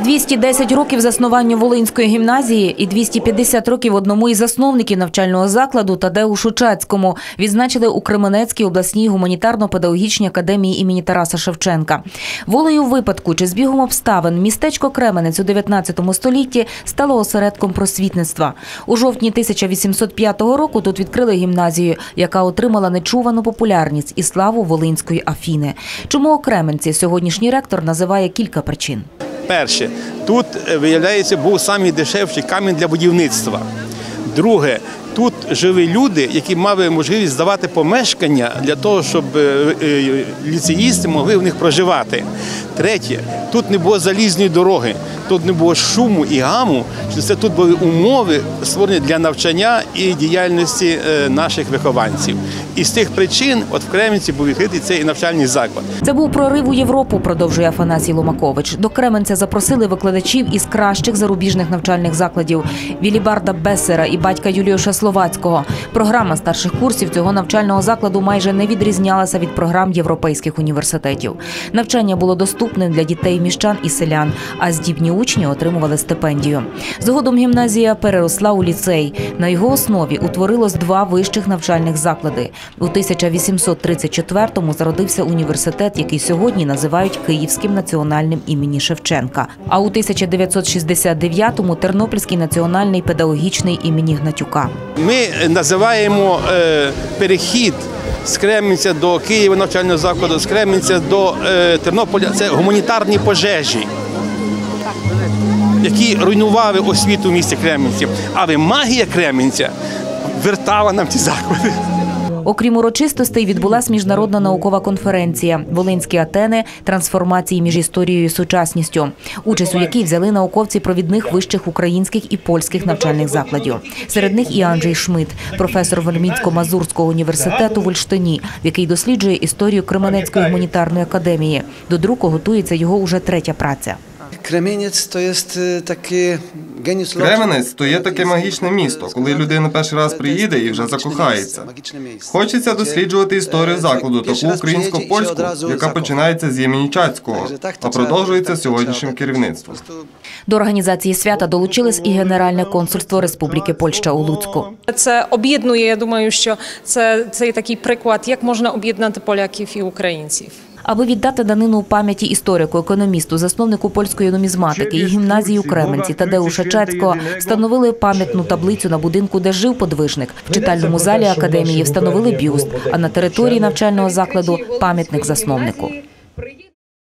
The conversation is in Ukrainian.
210 років заснування Волинської гімназії і 250 років одному із засновників навчального закладу Тадеу Шучацькому відзначили у Кременецькій обласній гуманітарно-педагогічній академії імені Тараса Шевченка. Волею випадку чи збігом обставин містечко Кременець у 19 столітті стало осередком просвітництва. У жовтні 1805 року тут відкрили гімназію, яка отримала нечувану популярність і славу Волинської Афіни. Чому окременці сьогоднішній ректор називає кілька причин. Перше, тут е, виявляється був найдешевший камінь для будівництва. Друге, тут жили люди, які мали можливість здавати помешкання для того, щоб е, е, ліцеїсти могли в них проживати. Третє, тут не було залізної дороги, тут не було шуму і гаму. що Це тут були умови створені для навчання і діяльності е, наших вихованців. І з тих причин, от в Кремінці був відкритий цей навчальний заклад. Це був прорив у Європу, продовжує Афанасій Ломакович. До Кременця запросили викладачів із кращих зарубіжних навчальних закладів Вілібарда Бесера і батька Юліуша Словацького. Програма старших курсів цього навчального закладу майже не відрізнялася від програм європейських університетів. Навчання було доступним для дітей міщан і селян, а здібні учні отримували стипендію. Згодом гімназія переросла у ліцей. На його основі утворилось два вищих навчальних заклади. У 1834-му зародився університет, який сьогодні називають Київським національним імені Шевченка. А у 1969-му Тернопільський національний педагогічний імені Гнатюка. Ми називаємо е, перехід з Кремінця до Києва навчального закладу, з Кремінця до е, Тернополя. Це гуманітарні пожежі, які руйнували освіту в місті Кремінці. Але магія Кремінця вертала нам ті заклади. Окрім урочистостей, відбулась міжнародна наукова конференція Волинські Атени трансформації між історією і сучасністю, участь у якій взяли науковці провідних вищих українських і польських навчальних закладів. Серед них і Анджей Шмидт, професор Вельмінсько-Мазурського університету в Ольштині, який досліджує історію Кременецької гуманітарної академії. До друку готується його уже третя праця. Кремінець то є такий геніус Кременець то є таке магічне місто, коли людина перший раз приїде і вже закохається. Хочеться досліджувати історію закладу, таку українсько-польську, яка починається з імені Чацького, а продовжується сьогоднішнім керівництвом. До організації свята долучилось і Генеральне консульство Республіки Польща у Луцьку. Це об'єднує. Я думаю, що це, це такий приклад, як можна об'єднати поляків і українців. Аби віддати данину пам'яті історику, економісту, засновнику польської нумізматики і гімназії у Кременці Тадеуша Чацького встановили пам'ятну таблицю на будинку, де жив подвижник. В читальному залі академії встановили бюст, а на території навчального закладу пам'ятник засновнику.